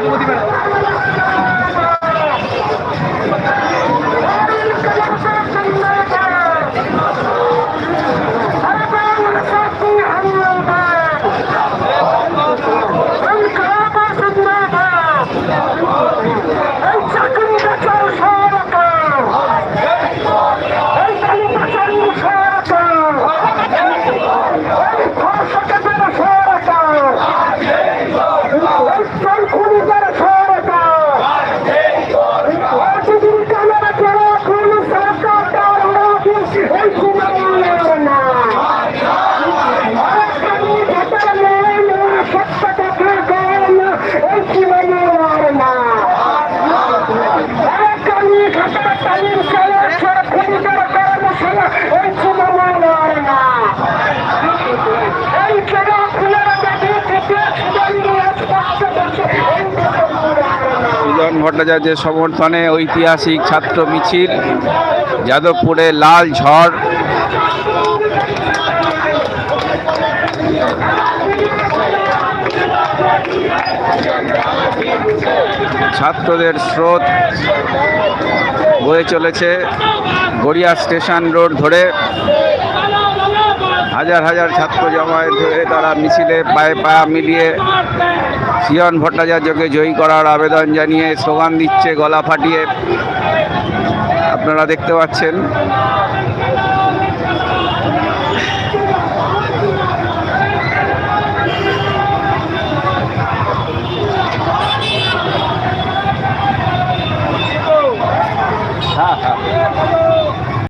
সুজন ভট্টাচার্যের সমর্থনে ঐতিহাসিক ছাত্র মিছিল, যাদবপুরে লাল ঝড়। ছাত্রদের স্রোত বয়ে চলেছে গড়িয়া স্টেশন রোড ধরে। হাজার হাজার ছাত্র জমায়েত হয়ে তারা মিছিলে পায়ে পা মিলিয়ে সিয়ন ভট্টাচার্যকে জয়ী করার আবেদন জানিয়ে স্লোগান দিচ্ছে, গলা ফাটিয়ে। আপনারা দেখতে পাচ্ছেন।